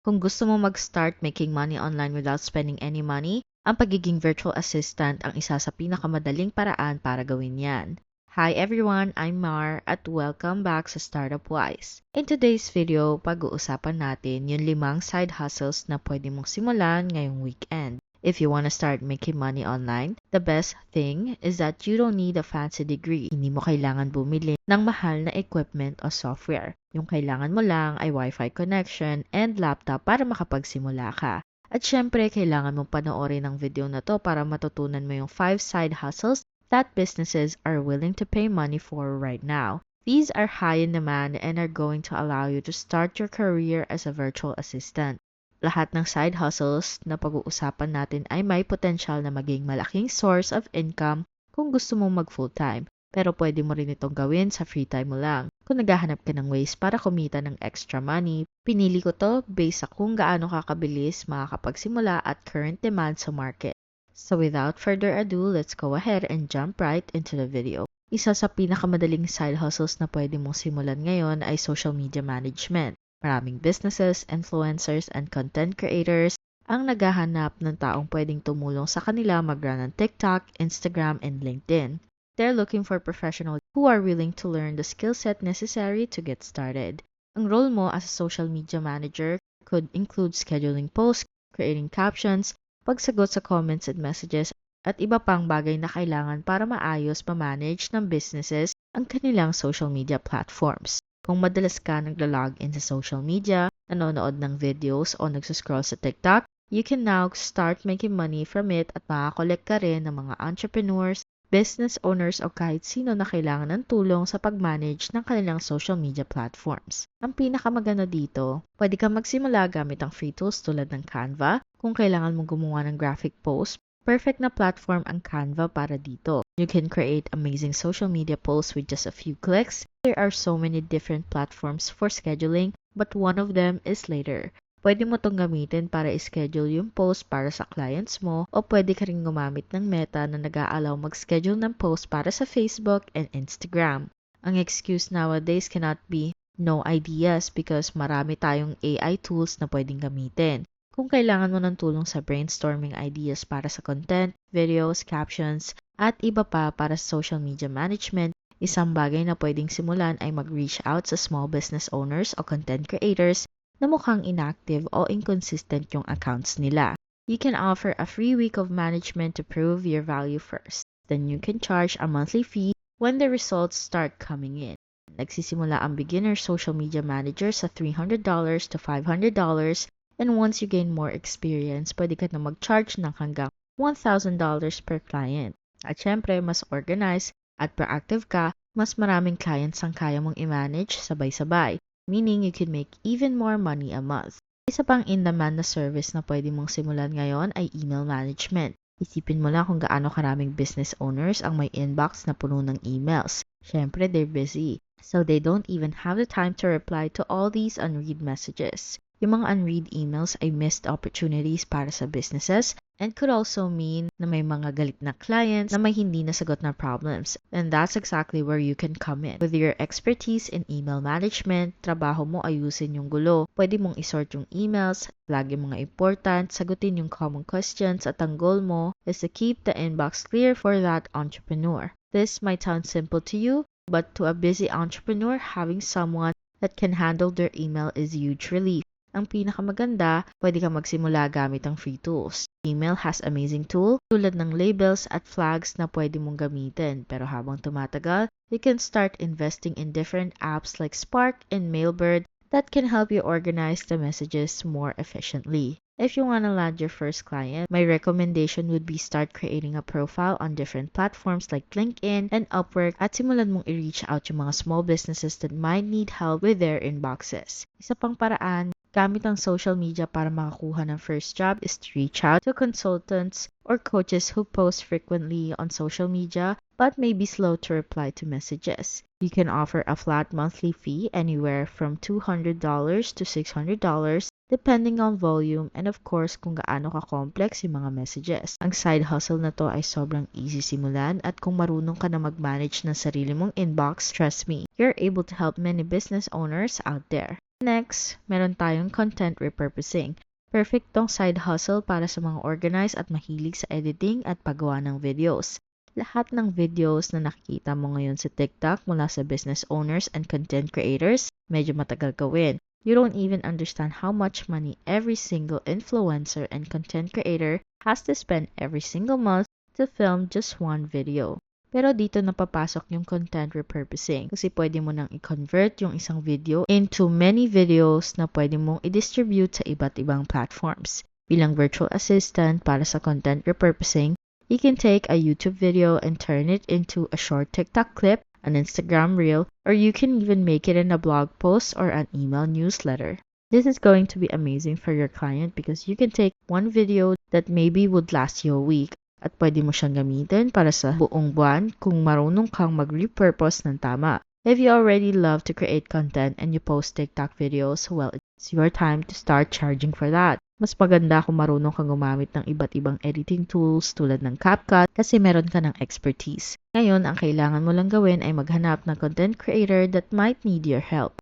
Kung gusto mo mag-start making money online without spending any money, ang pagiging virtual assistant ang isa sa pinakamadaling paraan para gawin yan. Hi everyone, I'm Mar at welcome back sa Startup Wise. In today's video, pag-uusapan natin yung limang side hustles na pwede mong simulan ngayong weekend. If you want to start making money online, the best thing is that you don't need a fancy degree. Hindi mo kailangan bumili ng mahal na equipment o software. Yung kailangan mo lang ay Wi-Fi connection and laptop para makapagsimula ka. At syempre, kailangan mong panoorin ang video na to para matutunan mo yung 5 side hustles that businesses are willing to pay money for right now. These are high in demand and are going to allow you to start your career as a virtual assistant. Lahat ng side hustles na pag-uusapan natin ay may potensyal na maging malaking source of income kung gusto mong mag full-time. Pero pwede mo rin itong gawin sa free time mo lang. Kung naghahanap ka ng ways para kumita ng extra money, pinili ko to based sa kung gaano kakabilis makakapagsimula at current demand sa market. So without further ado, let's go ahead and jump right into the video. Isa sa pinakamadaling side hustles na pwede mong simulan ngayon ay social media management. Maraming businesses, influencers, and content creators ang naghahanap ng taong pwedeng tumulong sa kanila mag-run ng TikTok, Instagram, and LinkedIn. They're looking for professionals who are willing to learn the skill set necessary to get started. Ang role mo as a social media manager could include scheduling posts, creating captions, pagsagot sa comments and messages, at iba pang bagay na kailangan para maayos ma-manage ng businesses ang kanilang social media platforms. Kung madalas ka nagla-login sa social media, nanonood ng videos o nagsuscroll sa TikTok, you can now start making money from it at makakolek ka rin ng mga entrepreneurs, business owners o kahit sino na kailangan ng tulong sa pag-manage ng kanilang social media platforms. Ang pinakamaganda dito, pwede kang magsimula gamit ang free tools tulad ng Canva kung kailangan mong gumawa ng graphic post Perfect na platform ang Canva para dito. You can create amazing social media posts with just a few clicks. There are so many different platforms for scheduling, but one of them is Later. Pwede mo tong gamitin para i-schedule yung post para sa clients mo o pwede ka rin gumamit ng Meta na nag-aalaw mag-schedule ng post para sa Facebook and Instagram. Ang excuse nowadays cannot be no ideas because marami tayong AI tools na pwedeng gamitin. Kung kailangan mo ng tulong sa brainstorming ideas para sa content, videos, captions, at iba pa para sa social media management, isang bagay na pwedeng simulan ay mag-reach out sa small business owners o content creators na mukhang inactive o inconsistent yung accounts nila. You can offer a free week of management to prove your value first. Then you can charge a monthly fee when the results start coming in. Nagsisimula ang beginner social media manager sa $300 to $500 And once you gain more experience, pwede ka na mag-charge ng hanggang $1,000 per client. At syempre, mas organized at proactive ka, mas maraming clients ang kaya mong i-manage sabay-sabay, meaning you can make even more money a month. Isa pang in-demand na service na pwede mong simulan ngayon ay email management. Isipin mo lang kung gaano karaming business owners ang may inbox na puno ng emails. Syempre, they're busy. So they don't even have the time to reply to all these unread messages. Yung mga unread emails ay missed opportunities para sa businesses and could also mean na may mga galit na clients na may hindi nasagot na problems. And that's exactly where you can come in. With your expertise in email management, trabaho mo ayusin yung gulo. Pwede mong isort yung emails, yung mga important, sagutin yung common questions at ang goal mo is to keep the inbox clear for that entrepreneur. This might sound simple to you, but to a busy entrepreneur, having someone that can handle their email is huge relief. Ang pinakamaganda, pwede kang magsimula gamit ang free tools. Email has amazing tool tulad ng labels at flags na pwede mong gamitin. Pero habang tumatagal, you can start investing in different apps like Spark and Mailbird that can help you organize the messages more efficiently. If you want to land your first client, my recommendation would be start creating a profile on different platforms like LinkedIn and Upwork at simulan mong i-reach out yung mga small businesses that might need help with their inboxes. Isa pang paraan, gamit ang social media para makakuha ng first job is to reach out to consultants or coaches who post frequently on social media but may be slow to reply to messages. You can offer a flat monthly fee anywhere from $200 to $600 depending on volume and of course kung gaano ka-complex yung mga messages. Ang side hustle na to ay sobrang easy simulan at kung marunong ka na mag-manage ng sarili mong inbox, trust me, you're able to help many business owners out there. Next, meron tayong content repurposing. Perfect tong side hustle para sa mga organized at mahilig sa editing at paggawa ng videos. Lahat ng videos na nakikita mo ngayon sa TikTok mula sa business owners and content creators, medyo matagal gawin. You don't even understand how much money every single influencer and content creator has to spend every single month to film just one video. Pero dito napapasok yung content repurposing kasi pwede mo nang i-convert yung isang video into many videos na pwede mong i-distribute sa iba't ibang platforms. Bilang virtual assistant para sa content repurposing, you can take a YouTube video and turn it into a short TikTok clip an Instagram reel, or you can even make it in a blog post or an email newsletter. This is going to be amazing for your client because you can take one video that maybe would last you a week at pwede mo siyang gamitin para sa buong buwan kung marunong kang mag-repurpose ng tama. If you already love to create content and you post TikTok videos, well, it's your time to start charging for that. Mas maganda kung marunong kang gumamit ng iba't ibang editing tools tulad ng CapCut kasi meron ka ng expertise. Ngayon, ang kailangan mo lang gawin ay maghanap ng content creator that might need your help.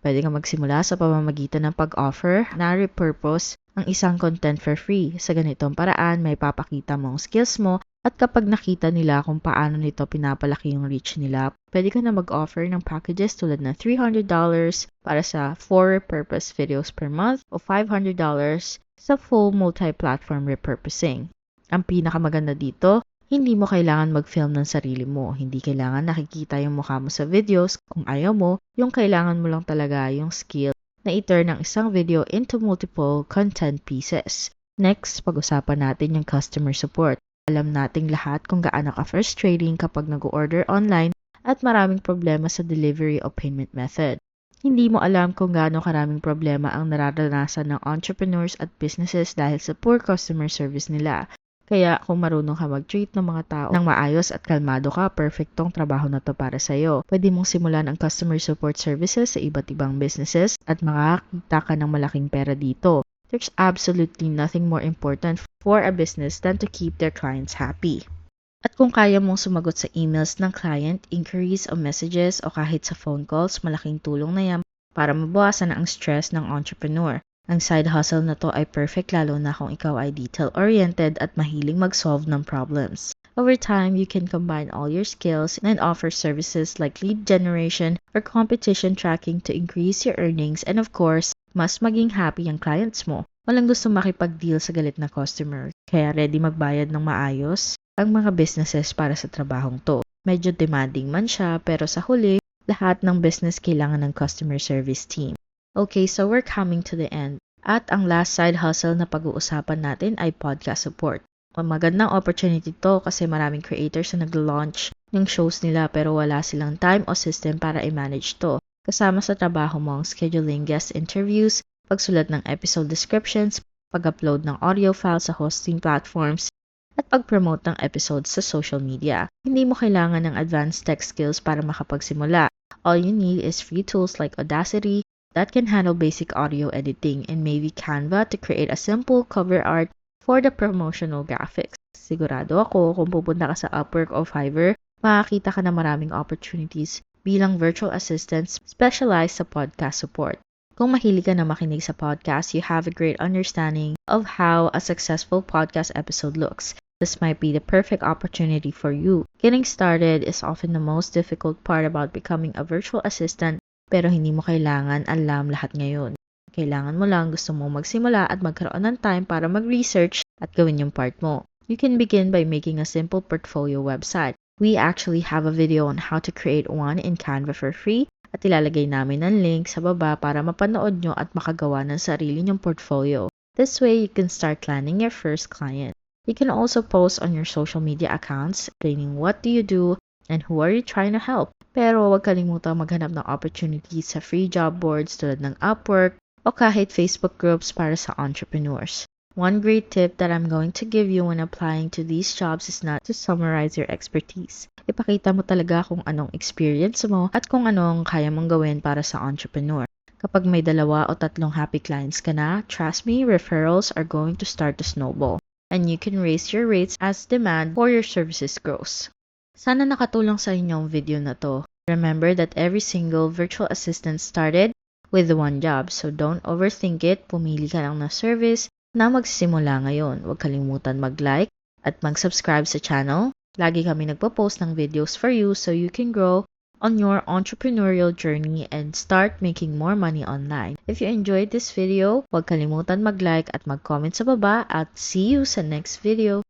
Pwede kang magsimula sa pamamagitan ng pag-offer na repurpose ang isang content for free. Sa ganitong paraan, may papakita mo ang skills mo at kapag nakita nila kung paano nito pinapalaki yung reach nila, pwede ka na mag-offer ng packages tulad ng $300 para sa 4 repurpose videos per month o $500 sa full multi-platform repurposing. Ang pinakamaganda dito, hindi mo kailangan mag-film ng sarili mo. Hindi kailangan nakikita yung mukha mo sa videos. Kung ayaw mo, yung kailangan mo lang talaga yung skill na i-turn ang isang video into multiple content pieces. Next, pag-usapan natin yung customer support. Alam nating lahat kung gaano ka-frustrating kapag nag-order online at maraming problema sa delivery o payment method. Hindi mo alam kung gaano karaming problema ang nararanasan ng entrepreneurs at businesses dahil sa poor customer service nila. Kaya kung marunong ka mag-treat ng mga tao ng maayos at kalmado ka, perfectong trabaho na to para sa'yo. Pwede mong simulan ang customer support services sa iba't ibang businesses at makakita ka ng malaking pera dito. There's absolutely nothing more important for a business than to keep their clients happy. At kung kaya mong sumagot sa emails ng client, inquiries o messages o kahit sa phone calls, malaking tulong na yan para mabawasan ang stress ng entrepreneur. Ang side hustle na to ay perfect lalo na kung ikaw ay detail-oriented at mahiling mag-solve ng problems. Over time, you can combine all your skills and offer services like lead generation or competition tracking to increase your earnings and of course, mas maging happy ang clients mo. Walang gusto makipag-deal sa galit na customer, kaya ready magbayad ng maayos ang mga businesses para sa trabahong to. Medyo demanding man siya, pero sa huli, lahat ng business kailangan ng customer service team. Okay, so we're coming to the end. At ang last side hustle na pag-uusapan natin ay podcast support. Magandang opportunity to kasi maraming creators na nag-launch ng shows nila pero wala silang time o system para i-manage to kasama sa trabaho mo ang scheduling guest interviews, pagsulat ng episode descriptions, pag-upload ng audio files sa hosting platforms, at pag-promote ng episodes sa social media. Hindi mo kailangan ng advanced tech skills para makapagsimula. All you need is free tools like Audacity that can handle basic audio editing and maybe Canva to create a simple cover art for the promotional graphics. Sigurado ako kung pupunta ka sa Upwork o Fiverr, makakita ka na maraming opportunities bilang virtual assistants specialized sa podcast support. Kung mahilig ka na makinig sa podcast, you have a great understanding of how a successful podcast episode looks. This might be the perfect opportunity for you. Getting started is often the most difficult part about becoming a virtual assistant, pero hindi mo kailangan alam lahat ngayon. Kailangan mo lang gusto mo magsimula at magkaroon ng time para mag-research at gawin yung part mo. You can begin by making a simple portfolio website. We actually have a video on how to create one in Canva for free at ilalagay namin ng link sa baba para mapanood nyo at makagawa ng sarili nyong portfolio. This way, you can start planning your first client. You can also post on your social media accounts explaining what do you do and who are you trying to help. Pero huwag kalimutang maghanap ng opportunities sa free job boards tulad ng Upwork o kahit Facebook groups para sa entrepreneurs. One great tip that I'm going to give you when applying to these jobs is not to summarize your expertise. Ipakita mo talaga kung anong experience mo at kung anong kaya mong gawin para sa entrepreneur. Kapag may dalawa o tatlong happy clients ka na, trust me, referrals are going to start to snowball. And you can raise your rates as demand for your services grows. Sana nakatulong sa inyo ang video na to. Remember that every single virtual assistant started with one job. So don't overthink it. Pumili ka lang na service na magsisimula ngayon. Huwag kalimutan mag-like at mag-subscribe sa channel. Lagi kami nagpo-post ng videos for you so you can grow on your entrepreneurial journey and start making more money online. If you enjoyed this video, huwag kalimutan mag-like at mag-comment sa baba at see you sa next video.